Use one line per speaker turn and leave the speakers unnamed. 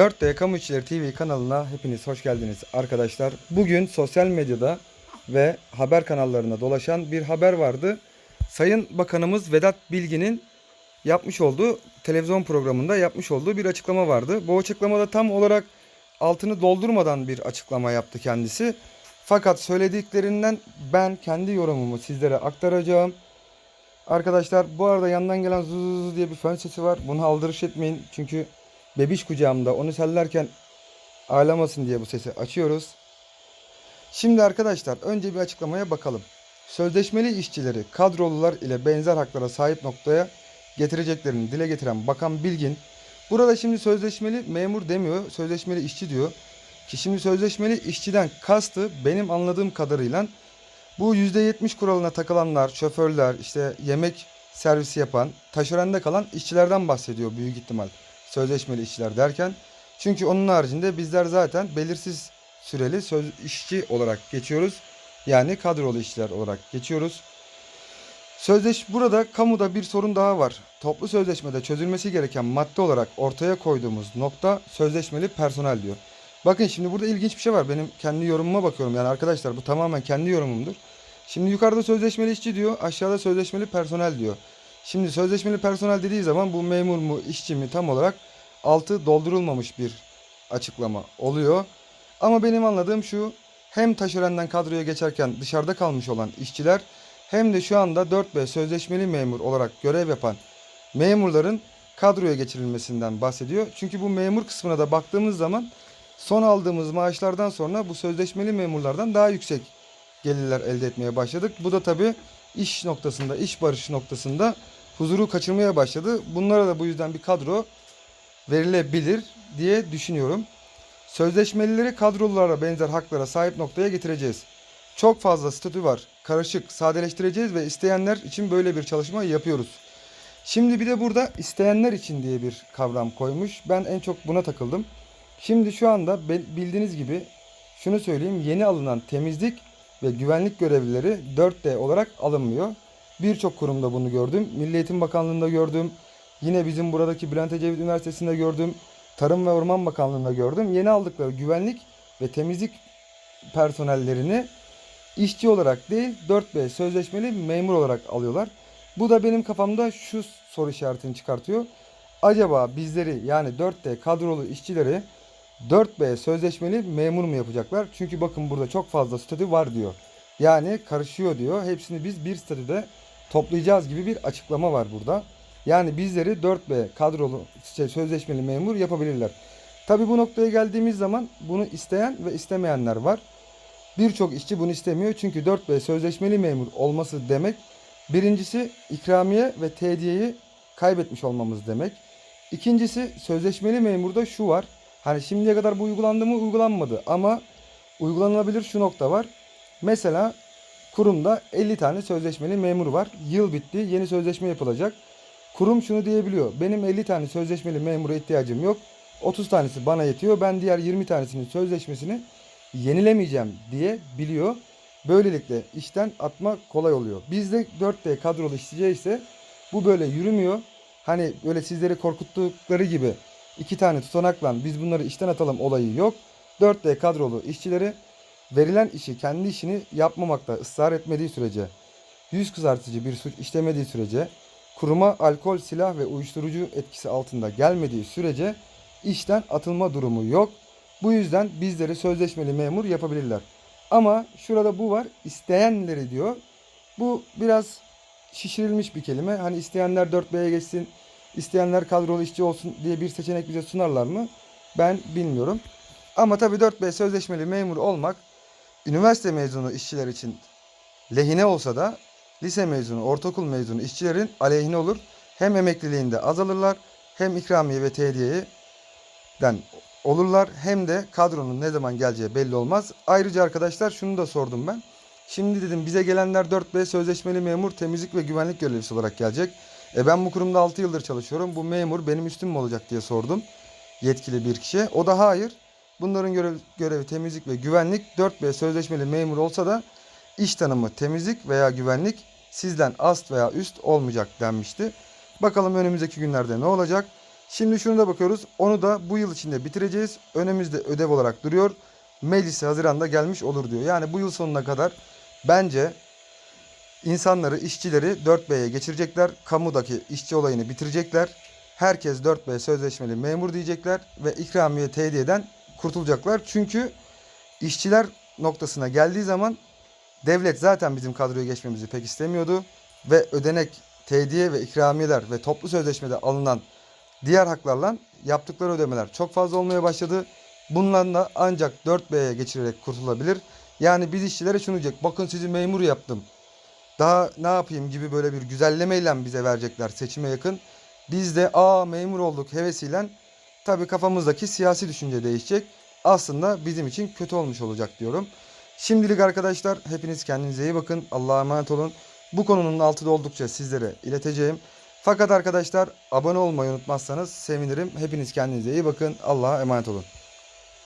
4D Kamu İşçileri TV kanalına hepiniz hoş geldiniz arkadaşlar. Bugün sosyal medyada ve haber kanallarında dolaşan bir haber vardı. Sayın Bakanımız Vedat Bilgin'in yapmış olduğu televizyon programında yapmış olduğu bir açıklama vardı. Bu açıklamada tam olarak altını doldurmadan bir açıklama yaptı kendisi. Fakat söylediklerinden ben kendi yorumumu sizlere aktaracağım. Arkadaşlar bu arada yandan gelen zuz diye bir fön sesi var. Bunu aldırış etmeyin. Çünkü bebiş kucağımda onu sellerken ağlamasın diye bu sesi açıyoruz. Şimdi arkadaşlar önce bir açıklamaya bakalım. Sözleşmeli işçileri kadrolular ile benzer haklara sahip noktaya getireceklerini dile getiren Bakan Bilgin burada şimdi sözleşmeli memur demiyor, sözleşmeli işçi diyor. Ki şimdi sözleşmeli işçiden kastı benim anladığım kadarıyla bu %70 kuralına takılanlar, şoförler, işte yemek servisi yapan, taşerende kalan işçilerden bahsediyor büyük ihtimal. Sözleşmeli işçiler derken. Çünkü onun haricinde bizler zaten belirsiz süreli söz işçi olarak geçiyoruz. Yani kadrolu işçiler olarak geçiyoruz. Sözleş burada kamuda bir sorun daha var. Toplu sözleşmede çözülmesi gereken madde olarak ortaya koyduğumuz nokta sözleşmeli personel diyor. Bakın şimdi burada ilginç bir şey var. Benim kendi yorumuma bakıyorum. Yani arkadaşlar bu tamamen kendi yorumumdur. Şimdi yukarıda sözleşmeli işçi diyor, aşağıda sözleşmeli personel diyor. Şimdi sözleşmeli personel dediği zaman bu memur mu, işçi mi tam olarak altı doldurulmamış bir açıklama oluyor. Ama benim anladığım şu, hem taşerenden kadroya geçerken dışarıda kalmış olan işçiler hem de şu anda 4B sözleşmeli memur olarak görev yapan memurların kadroya geçirilmesinden bahsediyor. Çünkü bu memur kısmına da baktığımız zaman son aldığımız maaşlardan sonra bu sözleşmeli memurlardan daha yüksek gelirler elde etmeye başladık. Bu da tabii iş noktasında, iş barışı noktasında huzuru kaçırmaya başladı. Bunlara da bu yüzden bir kadro verilebilir diye düşünüyorum. Sözleşmelileri kadrolara benzer haklara sahip noktaya getireceğiz. Çok fazla statü var. Karışık, sadeleştireceğiz ve isteyenler için böyle bir çalışma yapıyoruz. Şimdi bir de burada isteyenler için diye bir kavram koymuş. Ben en çok buna takıldım. Şimdi şu anda bildiğiniz gibi şunu söyleyeyim. Yeni alınan temizlik ve güvenlik görevlileri 4D olarak alınmıyor. Birçok kurumda bunu gördüm. Milli Eğitim Bakanlığı'nda gördüm. Yine bizim buradaki Bülent Ecevit Üniversitesi'nde gördüm. Tarım ve Orman Bakanlığı'nda gördüm. Yeni aldıkları güvenlik ve temizlik personellerini işçi olarak değil 4B sözleşmeli memur olarak alıyorlar. Bu da benim kafamda şu soru işaretini çıkartıyor. Acaba bizleri yani 4D kadrolu işçileri 4B sözleşmeli memur mu yapacaklar? Çünkü bakın burada çok fazla statü var diyor. Yani karışıyor diyor. Hepsini biz bir statüde toplayacağız gibi bir açıklama var burada. Yani bizleri 4B kadrolu şey, sözleşmeli memur yapabilirler. Tabi bu noktaya geldiğimiz zaman bunu isteyen ve istemeyenler var. Birçok işçi bunu istemiyor. Çünkü 4B sözleşmeli memur olması demek birincisi ikramiye ve tediyeyi kaybetmiş olmamız demek. İkincisi sözleşmeli memurda şu var. Hani şimdiye kadar bu uygulandı mı uygulanmadı ama uygulanabilir şu nokta var. Mesela kurumda 50 tane sözleşmeli memur var. Yıl bitti yeni sözleşme yapılacak. Kurum şunu diyebiliyor. Benim 50 tane sözleşmeli memura ihtiyacım yok. 30 tanesi bana yetiyor. Ben diğer 20 tanesinin sözleşmesini yenilemeyeceğim diye biliyor. Böylelikle işten atma kolay oluyor. Bizde 4D kadrolu işçiye ise bu böyle yürümüyor. Hani böyle sizleri korkuttukları gibi iki tane tutanakla biz bunları işten atalım olayı yok. 4D kadrolu işçileri verilen işi kendi işini yapmamakta ısrar etmediği sürece yüz kızartıcı bir suç işlemediği sürece kuruma alkol, silah ve uyuşturucu etkisi altında gelmediği sürece işten atılma durumu yok. Bu yüzden bizleri sözleşmeli memur yapabilirler. Ama şurada bu var. isteyenleri diyor. Bu biraz şişirilmiş bir kelime. Hani isteyenler 4B'ye geçsin, isteyenler kadrolu işçi olsun diye bir seçenek bize sunarlar mı? Ben bilmiyorum. Ama tabii 4B sözleşmeli memur olmak üniversite mezunu işçiler için lehine olsa da lise mezunu, ortaokul mezunu işçilerin aleyhine olur. Hem emekliliğinde azalırlar hem ikramiye ve TD'den olurlar hem de kadronun ne zaman geleceği belli olmaz. Ayrıca arkadaşlar şunu da sordum ben. Şimdi dedim bize gelenler 4B sözleşmeli memur temizlik ve güvenlik görevlisi olarak gelecek. E ben bu kurumda 6 yıldır çalışıyorum. Bu memur benim üstüm mü olacak diye sordum. Yetkili bir kişi. O da hayır. Bunların görev, görevi temizlik ve güvenlik. 4B sözleşmeli memur olsa da iş tanımı temizlik veya güvenlik sizden ast veya üst olmayacak denmişti. Bakalım önümüzdeki günlerde ne olacak? Şimdi şunu da bakıyoruz. Onu da bu yıl içinde bitireceğiz. Önümüzde ödev olarak duruyor. Meclise Haziran'da gelmiş olur diyor. Yani bu yıl sonuna kadar bence insanları, işçileri 4B'ye geçirecekler. Kamudaki işçi olayını bitirecekler. Herkes 4B sözleşmeli memur diyecekler ve ikramiye tediyeden kurtulacaklar. Çünkü işçiler noktasına geldiği zaman devlet zaten bizim kadroya geçmemizi pek istemiyordu ve ödenek, tediye ve ikramiyeler ve toplu sözleşmede alınan diğer haklarla yaptıkları ödemeler çok fazla olmaya başladı. Bundan da ancak 4B'ye geçirerek kurtulabilir. Yani biz işçilere şunu diyecek. Bakın sizi memur yaptım. Daha ne yapayım gibi böyle bir güzellemeyle bize verecekler seçime yakın. Biz de aa memur olduk hevesiyle tabii kafamızdaki siyasi düşünce değişecek. Aslında bizim için kötü olmuş olacak diyorum. Şimdilik arkadaşlar hepiniz kendinize iyi bakın. Allah'a emanet olun. Bu konunun altı oldukça sizlere ileteceğim. Fakat arkadaşlar abone olmayı unutmazsanız sevinirim. Hepiniz kendinize iyi bakın. Allah'a emanet olun.